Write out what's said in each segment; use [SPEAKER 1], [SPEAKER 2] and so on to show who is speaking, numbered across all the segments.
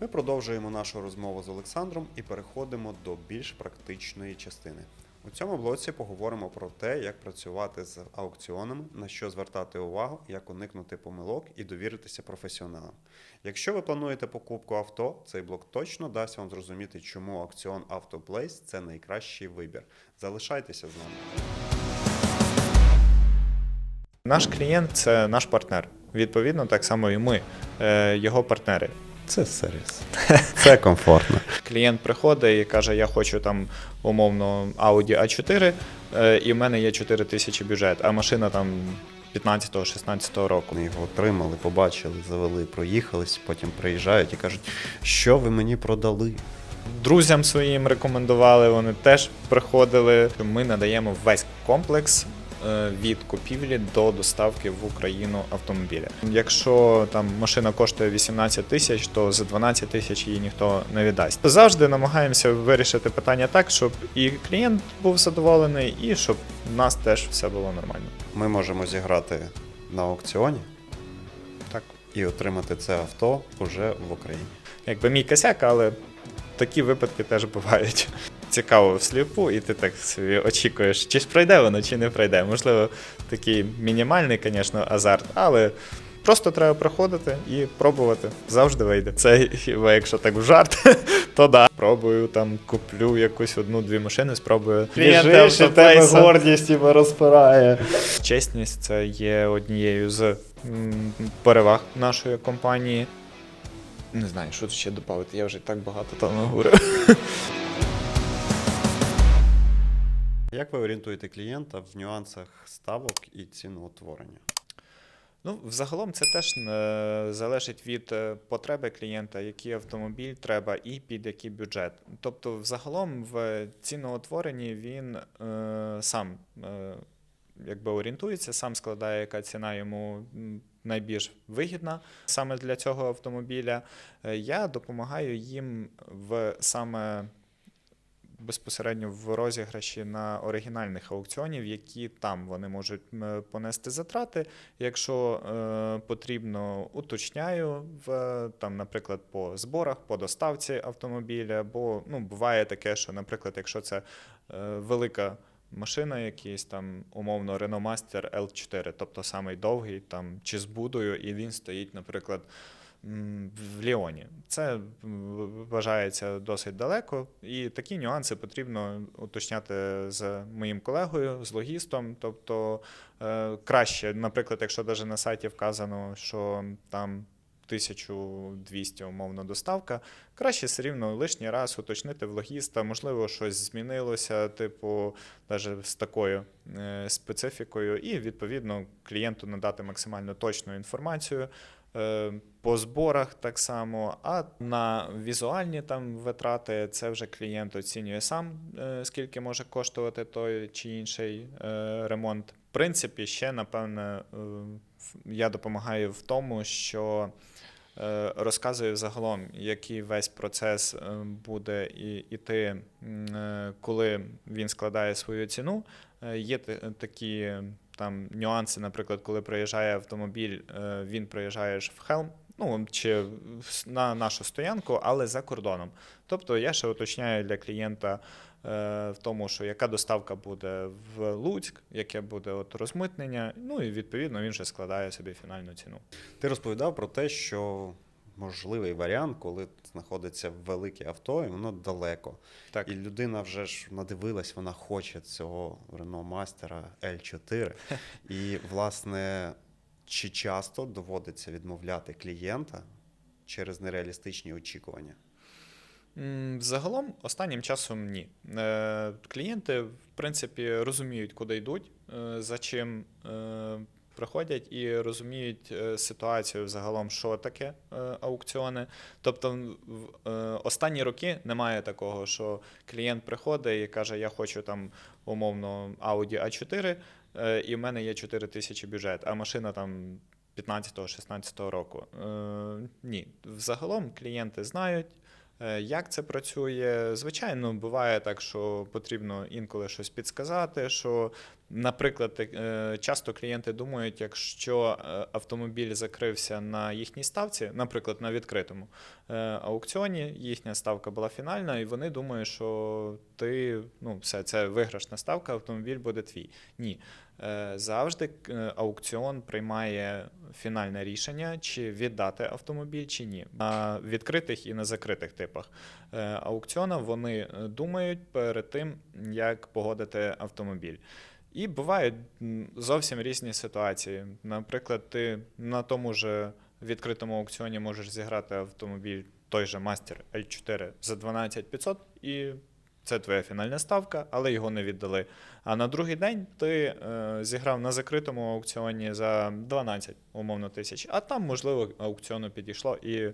[SPEAKER 1] Ми продовжуємо нашу розмову з Олександром і переходимо до більш практичної частини. У цьому блоці поговоримо про те, як працювати з аукціонами, на що звертати увагу, як уникнути помилок і довіритися професіоналам. Якщо ви плануєте покупку авто, цей блок точно дасть вам зрозуміти, чому аукціон Автоплейс це найкращий вибір. Залишайтеся з нами.
[SPEAKER 2] Наш клієнт це наш партнер. Відповідно, так само і ми, е, його партнери.
[SPEAKER 1] Це сервіс. Це комфортно.
[SPEAKER 2] Клієнт приходить і каже: Я хочу там умовно Audi A4, е, і в мене є 4 тисячі бюджет, а машина там 15-16 року.
[SPEAKER 1] Вони його отримали, побачили, завели, проїхались, потім приїжджають і кажуть, що ви мені продали.
[SPEAKER 2] Друзям своїм рекомендували, вони теж приходили. Ми надаємо весь комплекс. Е, Від купівлі до доставки в Україну автомобіля. Якщо там машина коштує 18 тисяч, то за 12 тисяч її ніхто не віддасть. Завжди намагаємося вирішити питання так, щоб і клієнт був задоволений, і щоб в нас теж все було нормально.
[SPEAKER 1] Ми можемо зіграти на аукціоні
[SPEAKER 2] Так,
[SPEAKER 1] і отримати це авто уже в Україні.
[SPEAKER 2] якби мій косяк, але такі випадки теж бувають. Цікаво всліпу, і ти так собі очікуєш, чи ж пройде воно, чи не пройде. Можливо, такий мінімальний, звісно, азарт, але просто треба проходити і пробувати. Завжди вийде. Це хіба якщо так в жарт, то да. Пробую там, куплю якусь одну-дві машини, спробую. Клієнти автоплейса.
[SPEAKER 1] гордість тебе розпирає.
[SPEAKER 2] Чесність це є однією з переваг нашої компанії. Не знаю, що тут ще додати, я вже так багато там говорив.
[SPEAKER 1] Як ви орієнтуєте клієнта в нюансах ставок і ціноутворення?
[SPEAKER 2] Ну, взагалом це теж е, залежить від е, потреби клієнта, який автомобіль треба і під який бюджет. Тобто, взагалом в ціноутворенні він е, сам е, якби орієнтується, сам складає, яка ціна йому найбільш вигідна саме для цього автомобіля. Е, Я допомагаю їм в саме безпосередньо в розіграші на оригінальних аукціонів, які там вони можуть понести затрати. Якщо е, потрібно, уточняю в там, наприклад, по зборах, по доставці автомобіля. Бо ну буває таке, що, наприклад, якщо це е, велика. Машина, якийсь там умовно Renault Master L4, тобто самий довгий, там чи з будою, і він стоїть, наприклад, в Ліоні. Це вважається досить далеко, і такі нюанси потрібно уточняти з моїм колегою, з логістом. Тобто е, краще, наприклад, якщо навіть на сайті вказано, що там 1200 умовно доставка, краще все рівно лишній раз уточнити в логіста, можливо, щось змінилося, типу, навіть з такою е, специфікою, і відповідно клієнту надати максимально точну інформацію. По зборах так само, а на візуальні там витрати це вже клієнт оцінює сам, е, скільки може коштувати той чи інший е, ремонт. В принципі, ще напевне е, я допомагаю в тому, що розказую загалом, який весь процес буде іти, коли він складає свою ціну. Є такі там нюанси, наприклад, коли приїжджає автомобіль, він приїжджає в Хелм. Ну, чи на нашу стоянку, але за кордоном. Тобто я ще уточняю для клієнта е, в тому, що яка доставка буде в Луцьк, яке буде от розмитнення. Ну і відповідно він вже складає собі фінальну ціну.
[SPEAKER 1] Ти розповідав про те, що можливий варіант, коли знаходиться велике авто, і воно далеко.
[SPEAKER 2] Так.
[SPEAKER 1] І людина вже ж надивилась, вона хоче цього Renault Master L4. І, власне, чи часто доводиться відмовляти клієнта через нереалістичні очікування?
[SPEAKER 2] Загалом, останнім часом ні. Е, Клієнти, в принципі, розуміють, куди йдуть, е, за чим е, приходять і розуміють ситуацію загалом, що таке аукціони. Тобто, в останні роки немає такого, що клієнт приходить і каже: Я хочу там умовно Audi A4, е, і в мене є 4 тисячі бюджет, а машина там 15-16 року. Е, Ні, взагалом клієнти знають. Е, Як це працює? Звичайно, буває так, що потрібно інколи щось підсказати. Що, наприклад, е, часто клієнти думають, якщо е, автомобіль закрився на їхній ставці, наприклад, на відкритому е, аукціоні, їхня ставка була фінальна, і вони думають, що ти ну, все, це виграшна ставка, автомобіль буде твій. Ні. Е, Завжди е, аукціон приймає фінальне рішення, чи віддати автомобіль, чи ні. На відкритих і на закритих типах е, аукціона вони думають перед тим, як погодити автомобіль. І бувають зовсім різні ситуації. Наприклад, ти на тому ж відкритому аукціоні можеш зіграти автомобіль той же Master L4 за 12 500 і це твоя фінальна ставка, але його не віддали. А на другий день ти е, зіграв на закритому аукціоні за 12 умовно тисяч, а там, можливо, аукціону підійшло і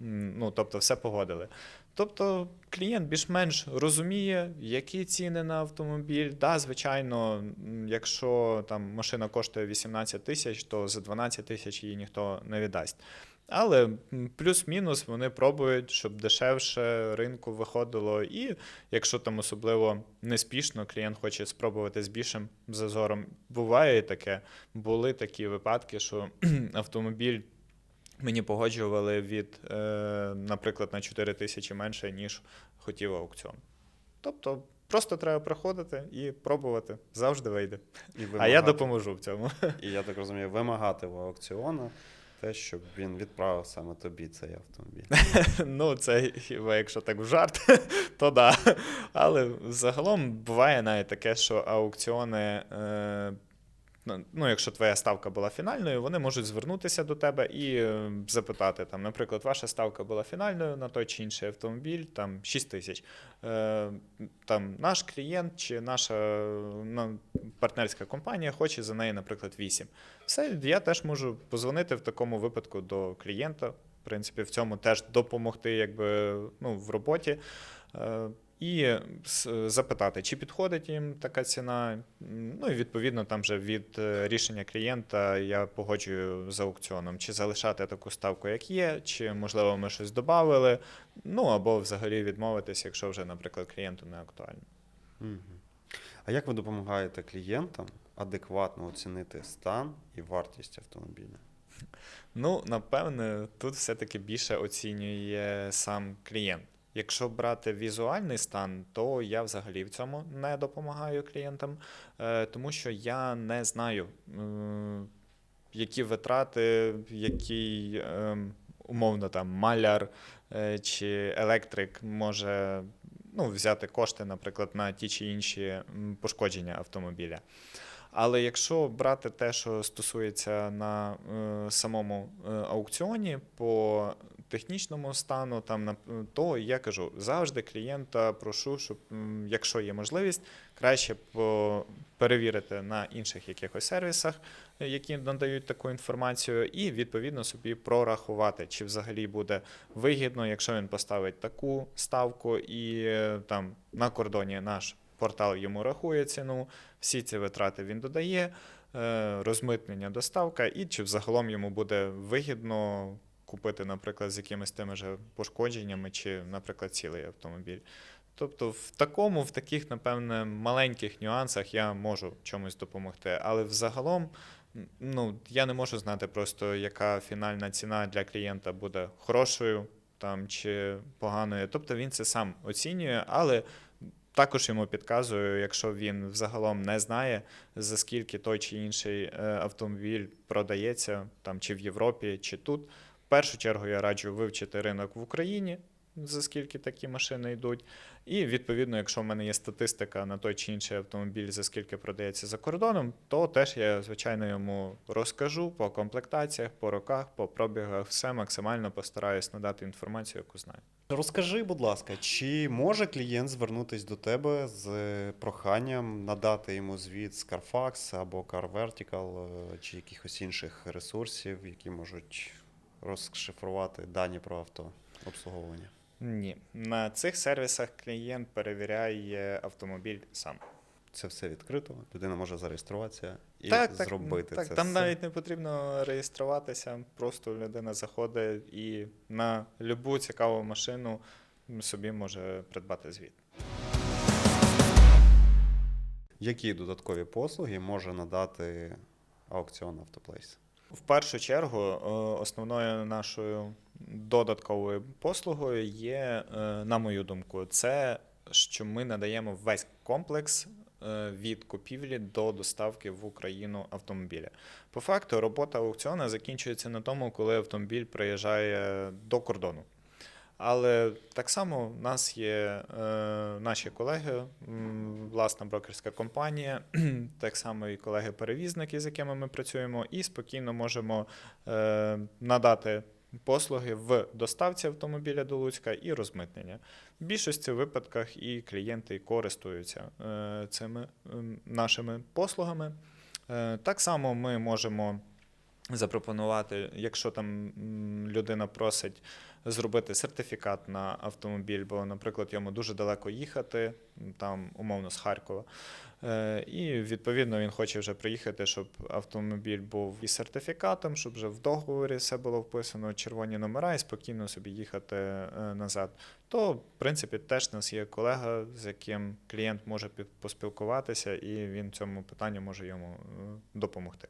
[SPEAKER 2] ну, тобто, все погодили. Тобто клієнт більш-менш розуміє, які ціни на автомобіль. Да, звичайно, якщо там машина коштує 18 тисяч, то за 12 тисяч її ніхто не віддасть. Але плюс-мінус вони пробують, щоб дешевше ринку виходило. І якщо там особливо неспішно клієнт хоче спробувати з більшим зазором, буває таке. Були такі випадки, що автомобіль мені погоджували від, е, наприклад, на 4 тисячі менше, ніж хотів аукціон. Тобто просто треба приходити і пробувати. Завжди вийде.
[SPEAKER 1] І
[SPEAKER 2] А я допоможу в цьому.
[SPEAKER 1] І я так розумію, вимагати в аукціону те, щоб він відправив саме тобі цей автомобіль.
[SPEAKER 2] Ну, це хіба якщо так в жарт, то да. Але загалом буває навіть таке, що аукціони. Е, ну, якщо твоя ставка була фінальною, вони можуть звернутися до тебе і е, запитати, там, наприклад, ваша ставка була фінальною на той чи інший автомобіль, там 6 тисяч. Е, там наш клієнт чи наша ну, партнерська компанія хоче за неї, наприклад, 8. Все, я теж можу позвонити в такому випадку до клієнта, в принципі, в цьому теж допомогти якби, ну, в роботі. Е, І запитати, чи підходить їм така ціна. Ну і відповідно там вже від е, рішення клієнта я погоджую з аукціоном, чи залишати таку ставку, як є, чи можливо ми щось додали. Ну або взагалі відмовитись, якщо вже, наприклад, клієнту не актуально.
[SPEAKER 1] А як ви допомагаєте клієнтам адекватно оцінити стан і вартість автомобіля?
[SPEAKER 2] Ну, напевне, тут все-таки більше оцінює сам клієнт. Якщо брати візуальний стан, то я взагалі в цьому не допомагаю клієнтам, е, тому що я не знаю, які витрати, який ем, умовно там маляр е, чи електрик може ну, взяти кошти, наприклад, на ті чи інші пошкодження автомобіля. Але якщо брати те, що стосується на е, самому е, аукціоні по технічному стану, там то я кажу завжди клієнта прошу, щоб якщо є можливість, краще перевірити на інших якихось сервісах, які надають таку інформацію, і відповідно собі прорахувати, чи взагалі буде вигідно, якщо він поставить таку ставку, і там на кордоні наш портал йому рахує ціну, всі ці витрати він додає, е, розмитнення, доставка, і чи взагалом йому буде вигідно купити, наприклад, з якимись тими ж пошкодженнями, чи, наприклад, цілий автомобіль. Тобто, в такому, в таких, напевне, маленьких нюансах я можу чомусь допомогти. Але взагалом, ну, я не можу знати просто, яка фінальна ціна для клієнта буде хорошою там, чи поганою. Тобто він це сам оцінює, але також йому підказую, якщо він взагалом не знає, за скільки той чи інший е, автомобіль продається, там, чи в Європі, чи тут. Першу чергу я раджу вивчити ринок в Україні, за скільки такі машини йдуть. І відповідно, якщо в мене є статистика на той чи інший автомобіль, за скільки продається за кордоном, то теж я, звичайно, йому розкажу по комплектаціях, по роках, по пробігах, все максимально постараюсь надати інформацію, яку знаю.
[SPEAKER 1] Розкажи, будь ласка, чи може клієнт звернутися до тебе з проханням надати йому звіт з Carfax або Car Vertical е, чи якихось інших ресурсів, які можуть розшифрувати дані про автообслуговування?
[SPEAKER 2] Ні, на цих сервісах клієнт перевіряє автомобіль сам.
[SPEAKER 1] Це все відкрито, людина може зареєструватися і
[SPEAKER 2] так,
[SPEAKER 1] зробити
[SPEAKER 2] так,
[SPEAKER 1] це.
[SPEAKER 2] Там
[SPEAKER 1] все.
[SPEAKER 2] навіть не потрібно реєструватися, просто людина заходить і на любу цікаву машину собі може придбати звіт.
[SPEAKER 1] Які додаткові послуги може надати аукціон Автоплейс?
[SPEAKER 2] В першу чергу, е, основною нашою додатковою послугою є, е, на мою думку, це що ми надаємо весь комплекс е, від купівлі до доставки в Україну автомобіля. По факту, робота аукціона закінчується на тому, коли автомобіль приїжджає до кордону. Але так само в нас є е, наші колеги, власна брокерська компанія, так само і колеги-перевізники, з якими ми працюємо, і спокійно можемо е, надати послуги в доставці автомобіля до Луцька і розмитнення. В більшості випадках і клієнти користуються е, цими ем, нашими послугами. Е, так само ми можемо запропонувати, якщо там людина просить зробити сертифікат на автомобіль, бо, наприклад, йому дуже далеко їхати, там умовно з Харкова. Е, І відповідно він хоче вже приїхати, щоб автомобіль був із сертифікатом, щоб вже в договорі все було вписано, червоні номера і спокійно собі їхати е, назад. То, в принципі, теж у нас є колега, з яким клієнт може поспілкуватися, і він цьому питанню може йому е, допомогти.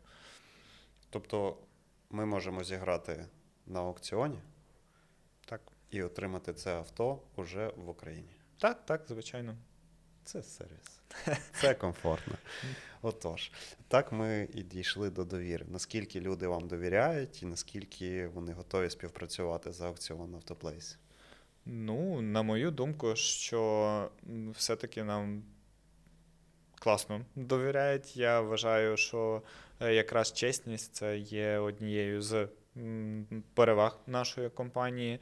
[SPEAKER 1] Тобто ми можемо зіграти на аукціоні і отримати це авто уже в Україні.
[SPEAKER 2] так, так, звичайно.
[SPEAKER 1] Це сервіс. Це комфортно. Отож, так ми і дійшли до довіри. Наскільки люди вам довіряють і наскільки вони готові співпрацювати з аукціоном Автоплейс?
[SPEAKER 2] Ну, на мою думку, що все-таки нам класно довіряють. Я вважаю, що е, якраз чесність це є однією з переваг нашої компанії.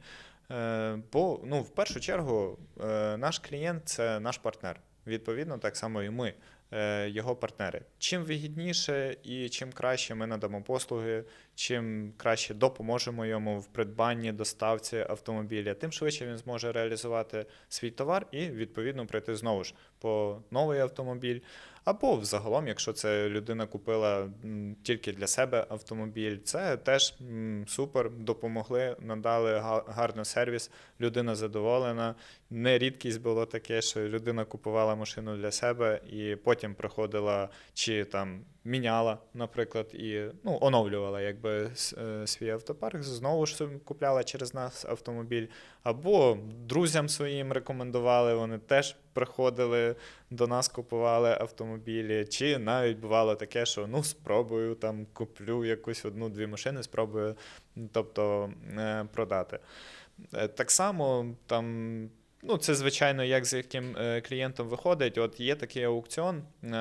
[SPEAKER 2] Е, Бо, ну, в першу чергу, е, наш клієнт це наш партнер. Відповідно, так само і ми, е, його партнери. Чим вигідніше і чим краще ми надамо послуги, чим краще допоможемо йому в придбанні, доставці автомобіля, тим швидше він зможе реалізувати свій товар і відповідно прийти знову ж по новий автомобіль. Або взагалом, якщо це людина купила тільки для себе автомобіль, це теж супер, допомогли, надали гарний сервіс, людина задоволена. Не рідкість було таке, що людина купувала машину для себе і потім приходила чи там міняла, наприклад, і ну, оновлювала якби е, свій автопарк, знову ж купляла через нас автомобіль, або друзям своїм рекомендували, вони теж приходили до нас, купували автомобілі, чи навіть бувало таке, що ну спробую там куплю якусь одну-дві машини, спробую тобто, е, продати. Е, Так само там. Ну, це звичайно, як з яким е, клієнтом виходить. От є такий аукціон. Е,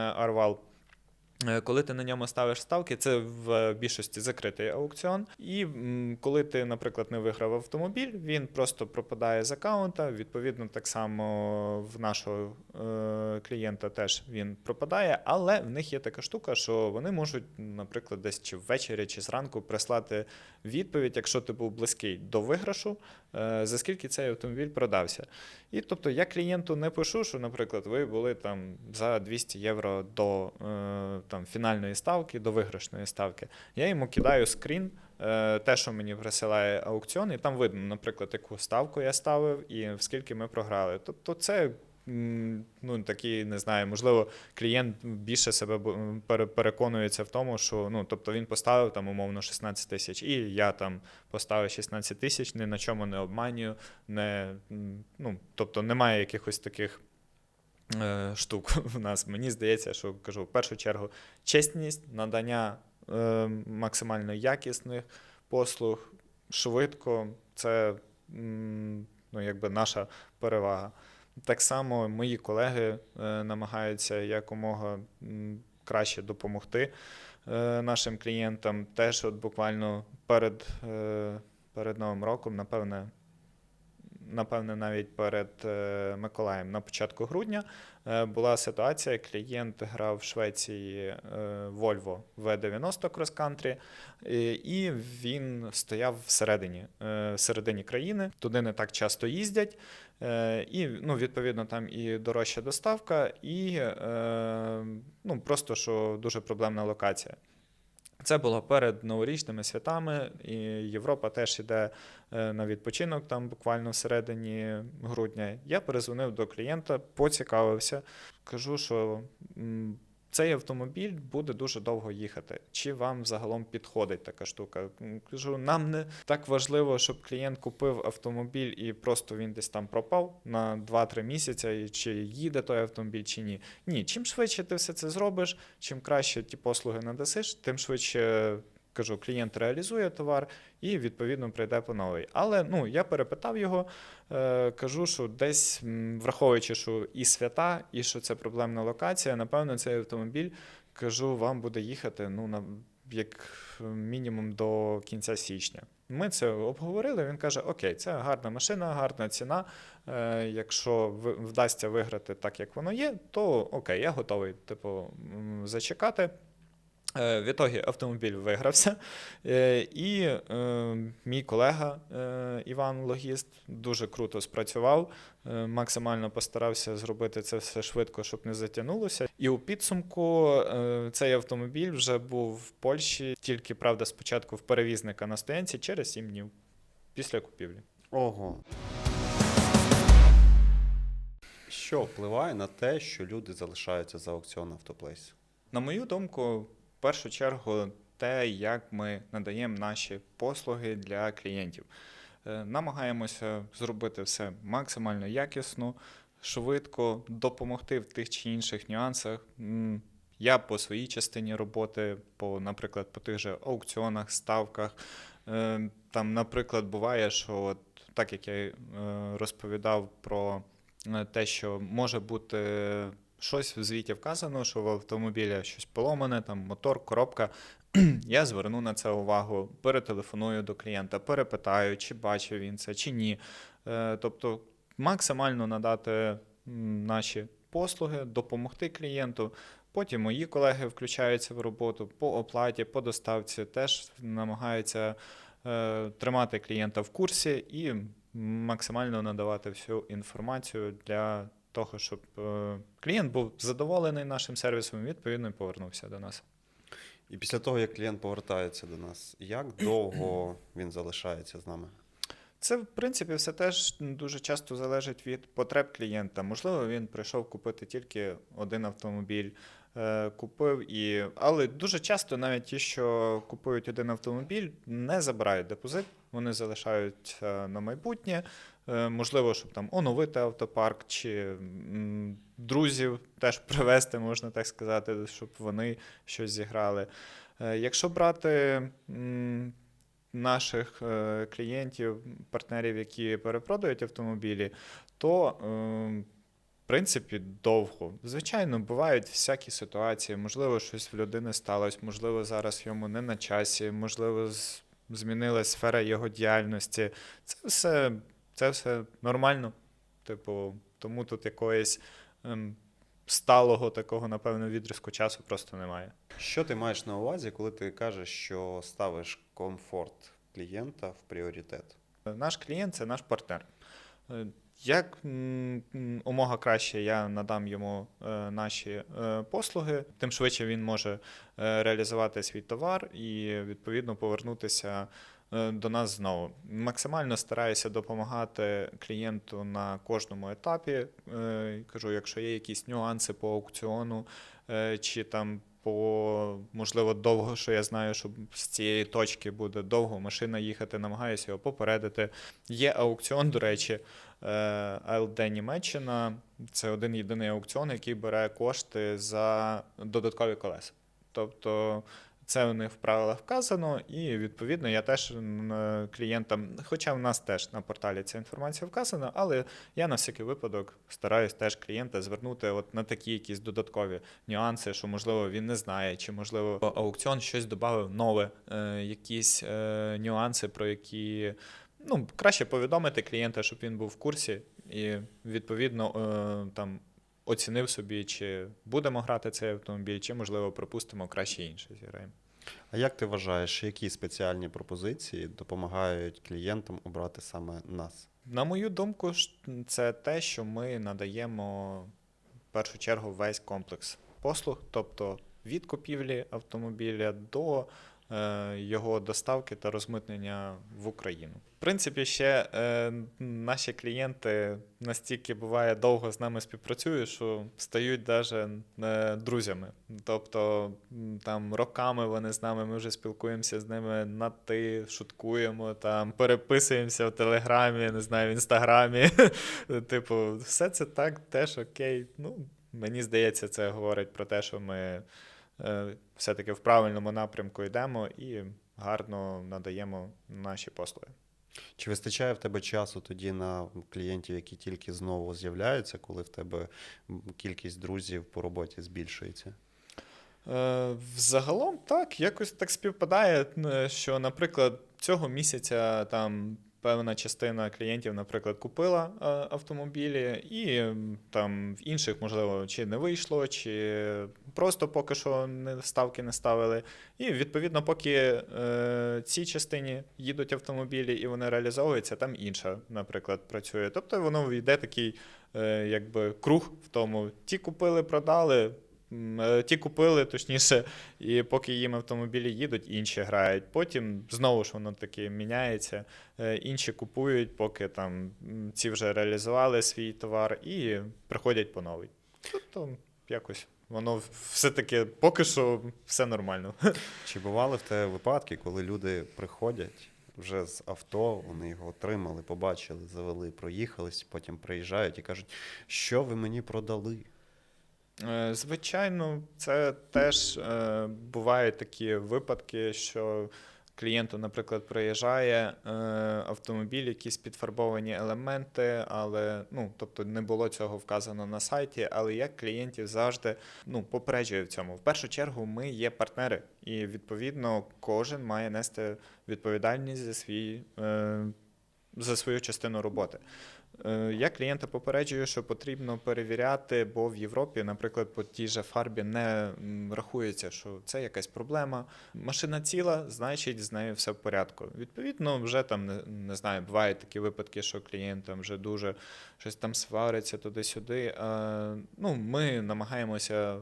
[SPEAKER 2] Коли ти на ньому ставиш ставки, це в більшості закритий аукціон. І коли ти, наприклад, не виграв автомобіль, він просто пропадає з аккаунта. Відповідно, так само в нашого е, клієнта теж він пропадає, але в них є така штука, що вони можуть, наприклад, десь чи ввечері, чи зранку прислати відповідь, якщо ти був близький до виграшу, е, за скільки цей автомобіль продався. І тобто я клієнту не пишу, що, наприклад, ви були там за 200 євро до е, там, фінальної ставки, до виграшної ставки. Я йому кидаю скрін, е, те, що мені присилає аукціон, і там видно, наприклад, яку ставку я ставив і в скільки ми програли. Тобто це. Ну, такий, не знаю, можливо, клієнт більше себе переконується в тому, що ну, тобто він поставив там умовно 16 тисяч, і я там поставив 16 тисяч, ні на чому не обманюю, не, ну, тобто немає якихось таких штук в нас. Мені здається, що кажу, в першу чергу, чесність, надання е, максимально якісних послуг швидко, це ну, якби наша перевага. Так само мої колеги е, намагаються якомога краще допомогти е, нашим клієнтам. Теж от буквально перед, е, перед Новим роком, напевне, напевне, навіть перед е, Миколаєм на початку грудня е, була ситуація, клієнт грав в Швеції е, Volvo V90 Cross Country, е, і він стояв всередині, всередині країни. Туди не так часто їздять. І ну, відповідно там і дорожча доставка, і ну, просто що дуже проблемна локація. Це було перед новорічними святами, і Європа теж іде е, на відпочинок там буквально всередині грудня. Я перезвонив до клієнта, поцікавився, кажу, що цей автомобіль буде дуже довго їхати. Чи вам загалом підходить така штука? Кажу, нам не так важливо, щоб клієнт купив автомобіль і просто він десь там пропав на 2-3 місяці, чи їде той автомобіль, чи ні. Ні, чим швидше ти все це зробиш, чим краще ті послуги надасиш, тим швидше. Кажу, клієнт реалізує товар і відповідно прийде по новий. Але ну я перепитав його, е, кажу, що десь враховуючи, що і свята, і що це проблемна локація, напевно, цей автомобіль кажу, вам буде їхати ну на як мінімум до кінця січня. Ми це обговорили. Він каже: Окей, це гарна машина, гарна ціна. Е, якщо вдасться виграти так, як воно є, то окей, я готовий типу зачекати. Е, В ітогі автомобіль вигрався, Е, і е, мій колега Іван Логіст дуже круто спрацював, максимально постарався зробити це все швидко, щоб не затягнулося. І у підсумку цей автомобіль вже був в Польщі, тільки правда, спочатку в перевізника на стоянці через 7 днів після купівлі.
[SPEAKER 1] Ого. Що впливає на те, що люди залишаються за аукціон автоплейс?
[SPEAKER 2] На мою думку, першу чергу, те, як ми надаємо наші послуги для клієнтів. Е, Намагаємося зробити все максимально якісно, швидко, допомогти в тих чи інших нюансах. Я по своїй частині роботи, по, наприклад, по тих же аукціонах, ставках. е, Там, наприклад, буває, що от, так як я е, розповідав про те, що може бути щось в звіті вказано, що в автомобілі щось поломане, там мотор, коробка. Я зверну на це увагу, перетелефоную до клієнта, перепитаю, чи бачив він це, чи ні. Е, Тобто максимально надати наші послуги, допомогти клієнту. Потім мої колеги включаються в роботу по оплаті, по доставці, теж намагаються е, тримати клієнта в курсі і максимально надавати всю інформацію для того, щоб е, клієнт був задоволений нашим сервісом, відповідно і повернувся до нас.
[SPEAKER 1] І після того, як клієнт повертається до нас, як довго він залишається з нами?
[SPEAKER 2] Це, в принципі, все теж дуже часто залежить від потреб клієнта. Можливо, він прийшов купити тільки один автомобіль, е, купив і. Але дуже часто навіть ті, що купують один автомобіль, не забирають депозит, вони залишають е, на майбутнє. Е, Можливо, щоб там оновити автопарк чи друзів теж привезти, можна так сказати, щоб вони щось зіграли. Е, Якщо брати наших клієнтів, партнерів, які перепродають автомобілі, то в принципі довго. Звичайно, бувають всякі ситуації. Можливо, щось в людини сталося, можливо, зараз йому не на часі, можливо, з- змінилась сфера його діяльності. Це все, це все нормально. Типу, тому тут якоїсь ем, сталого такого, напевно, відрізку часу просто немає.
[SPEAKER 1] Що ти маєш на увазі, коли ти кажеш, що ставиш комфорт клієнта в пріоритет?
[SPEAKER 2] Наш клієнт це наш партнер. Як умога краще я надам йому е, наші е, послуги, тим швидше він може е, реалізувати свій товар і відповідно повернутися до нас знову. Максимально стараюся допомагати клієнту на кожному етапі. Кажу, якщо є якісь нюанси по аукціону чи там. По можливо довго, що я знаю, що з цієї точки буде довго машина їхати, намагаюся його попередити. Є аукціон, до речі, АЛД Німеччина. Це один єдиний аукціон, який бере кошти за додаткові колеса. Тобто це у них в правилах вказано, і відповідно я теж клієнтам, хоча в нас теж на порталі ця інформація вказана, але я на всякий випадок стараюсь теж клієнта звернути от на такі якісь додаткові нюанси, що можливо він не знає, чи можливо аукціон щось додав нове, е, якісь е, нюанси, про які ну, краще повідомити клієнта, щоб він був в курсі, і відповідно е, там оцінив собі, чи будемо грати цей автомобіль, чи можливо пропустимо краще інший зіграємо.
[SPEAKER 1] А як ти вважаєш, які спеціальні пропозиції допомагають клієнтам обрати саме нас?
[SPEAKER 2] На мою думку, це те, що ми надаємо в першу чергу весь комплекс послуг, тобто від купівлі автомобіля до е, його доставки та розмитнення в Україну. Принципі, ще е, наші клієнти настільки буває довго з нами співпрацюють, що стають навіть друзями. Тобто там роками вони з нами, ми вже спілкуємося з ними на ти, шуткуємо, там переписуємося в Телеграмі, не знаю, в інстаграмі. Типу, все це так, теж окей. Ну, мені здається, це говорить про те, що ми е, все-таки в правильному напрямку йдемо і гарно надаємо наші послуги.
[SPEAKER 1] Чи вистачає в тебе часу тоді на клієнтів, які тільки знову з'являються, коли в тебе кількість друзів по роботі збільшується?
[SPEAKER 2] Е, Взагалом так, якось так співпадає, що, наприклад, цього місяця там певна частина клієнтів, наприклад, купила е, автомобілі, і там в інших, можливо, чи не вийшло, чи просто поки що не ставки не ставили. І відповідно, поки е, цій частині їдуть автомобілі і вони реалізовуються, там інша, наприклад, працює. Тобто воно йде такий е, якби круг в тому: ті купили, продали. е, Ті купили, точніше, і поки їм автомобілі їдуть, інші грають. Потім знову ж воно таки міняється. Е, Інші купують, поки там ці вже реалізували свій товар і приходять по новий. Тобто якось воно все-таки поки що все нормально.
[SPEAKER 1] Чи бували в те випадки, коли люди приходять вже з авто, вони його отримали, побачили, завели, проїхались, потім приїжджають і кажуть, що ви мені продали?
[SPEAKER 2] Е, Звичайно, це теж е, бувають такі випадки, що клієнту, наприклад, приїжджає е, автомобіль, якісь підфарбовані елементи, але ну, тобто не було цього вказано на сайті. Але я клієнтів завжди ну, попереджую в цьому. В першу чергу, ми є партнери, і відповідно кожен має нести відповідальність за свій. Е, за свою частину роботи. Е, Я клієнта попереджую, що потрібно перевіряти, бо в Європі, наприклад, по тій же фарбі не рахується, що це якась проблема. Машина ціла, значить, з нею все в порядку. Відповідно, вже там не, знаю, бувають такі випадки, що клієнт там вже дуже щось там свариться туди-сюди. Е, Ну, ми намагаємося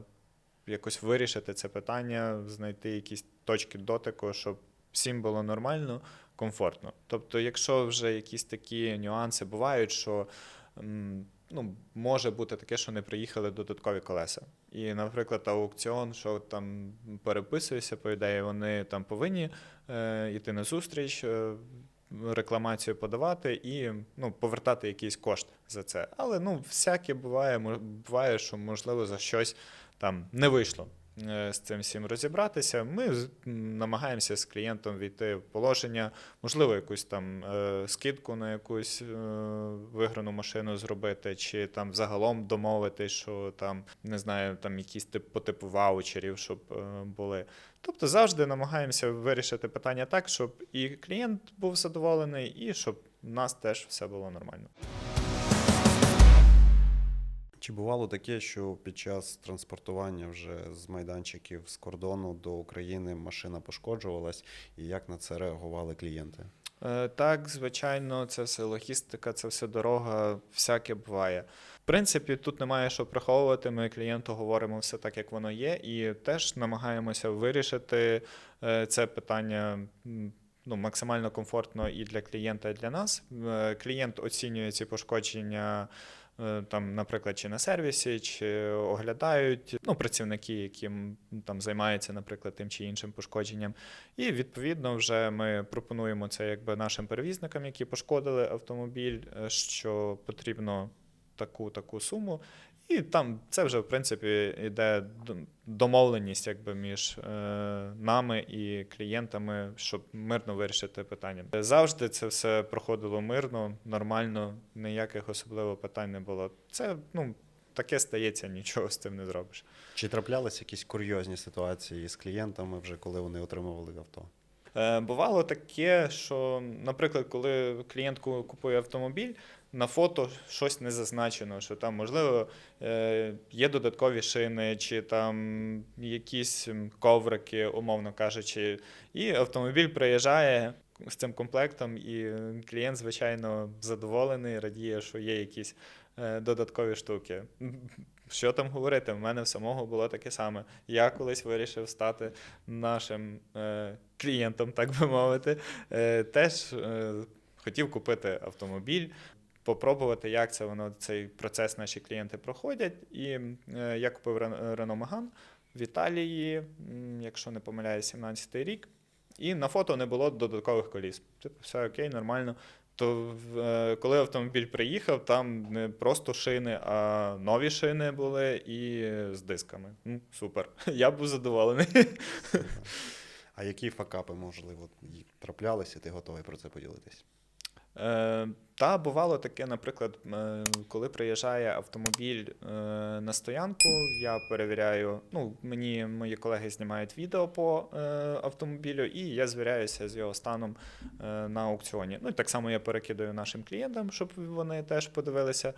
[SPEAKER 2] якось вирішити це питання, знайти якісь точки дотику, щоб всім було нормально, комфортно. Тобто, якщо вже якісь такі нюанси бувають, що ну, може бути таке, що не приїхали додаткові колеса. І, наприклад, аукціон, що там переписується, по ідеї, вони там повинні е, йти на зустріч. Е, Рекламацію подавати і ну, повертати якийсь кошт за це. Але ну, всяке буває, буває, що можливо за щось там не вийшло з цим всім розібратися. Ми намагаємося з клієнтом війти в положення, можливо, якусь там е, скидку на якусь е, виграну машину зробити, чи там загалом домовитись, що там не знаю, там якісь тип по типу ваучерів, щоб е, були. Тобто завжди намагаємося вирішити питання так, щоб і клієнт був задоволений, і щоб в нас теж все було нормально.
[SPEAKER 1] Чи бувало таке, що під час транспортування вже з майданчиків з кордону до України машина пошкоджувалась, і як на це реагували клієнти?
[SPEAKER 2] Е, Так, звичайно, це все логістика, це все дорога, всяке буває. В принципі, тут немає що приховувати. Ми клієнту говоримо все так, як воно є, і теж намагаємося вирішити е, це питання. Ну, максимально комфортно і для клієнта, і для нас. Е, Клієнт оцінює ці пошкодження, там, наприклад, чи на сервісі, чи оглядають ну, працівники, які там займаються, наприклад, тим чи іншим пошкодженням. І відповідно вже ми пропонуємо це якби нашим перевізникам, які пошкодили автомобіль, е, що потрібно таку таку суму. І там це вже в принципі йде домовленість якби між е, нами і клієнтами, щоб мирно вирішити питання. Завжди це все проходило мирно, нормально, ніяких особливо питань не було. Це ну таке стається, нічого з цим не зробиш.
[SPEAKER 1] Чи траплялися якісь курйозні ситуації з клієнтами, вже коли вони отримували авто?
[SPEAKER 2] Е, Бувало таке, що, наприклад, коли клієнт купує автомобіль, на фото щось не зазначено, що там, можливо, е, є додаткові шини, чи там якісь коврики, умовно кажучи, і автомобіль приїжджає з цим комплектом, і клієнт, звичайно, задоволений, радіє, що є якісь е, додаткові штуки. Що там говорити? В мене в самого було таке саме. Я колись вирішив стати нашим е, клієнтом, так би мовити. Е, теж е, хотів купити автомобіль, попробувати, як це воно цей процес наші клієнти проходять. І е, я купив Renault Megane в Італії, якщо не помиляюсь, 17-й рік. І на фото не було додаткових коліс. Типу, все окей, нормально. То е, коли автомобіль приїхав, там не просто шини, а нові шини були і з дисками. Ну, супер. Я був задоволений.
[SPEAKER 1] Супер. А які факапи, можливо, траплялися, ти готовий про це поділитись?
[SPEAKER 2] Е, та бувало таке, наприклад, е, коли приїжджає автомобіль е, на стоянку, я перевіряю. Ну, мені мої колеги знімають відео по е, автомобілю, і я звіряюся з його станом на аукціоні. Ну і так само я перекидаю нашим клієнтам, щоб вони теж подивилися.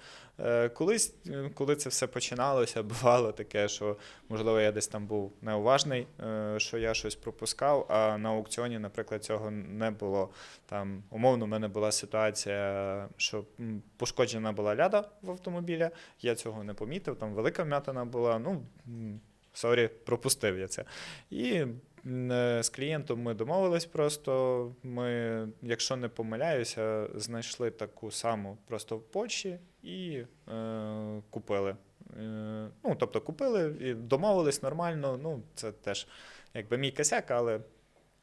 [SPEAKER 2] Колись, коли це все починалося, бувало таке, що можливо я десь там був неуважний, що я щось пропускав, а на аукціоні, наприклад, цього не було. Там умовно, в мене була ситуація, що пошкоджена була ляда в автомобіля. Я цього не помітив. Там велика вмятина була. Ну сорі, пропустив я це. І е, з клієнтом ми домовились просто. Ми, якщо не помиляюся, знайшли таку саму просто в Польщі і е, купили. Е, ну, тобто купили і домовились нормально. Ну, це теж якби мій косяк, але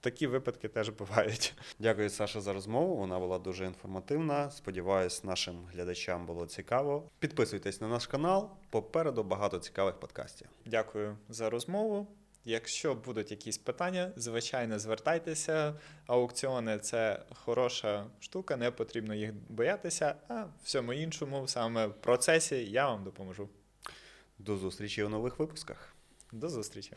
[SPEAKER 2] такі випадки теж бувають.
[SPEAKER 1] Дякую, Саша, за розмову. Вона була дуже інформативна. Сподіваюсь, нашим глядачам було цікаво. Підписуйтесь на наш канал. Попереду багато цікавих подкастів.
[SPEAKER 2] Дякую за розмову. Якщо будуть якісь питання, звичайно, звертайтеся. Аукціони це хороша штука, не потрібно їх боятися. А всьому іншому, саме в процесі, я вам допоможу.
[SPEAKER 1] До зустрічі у нових випусках.
[SPEAKER 2] До зустрічі!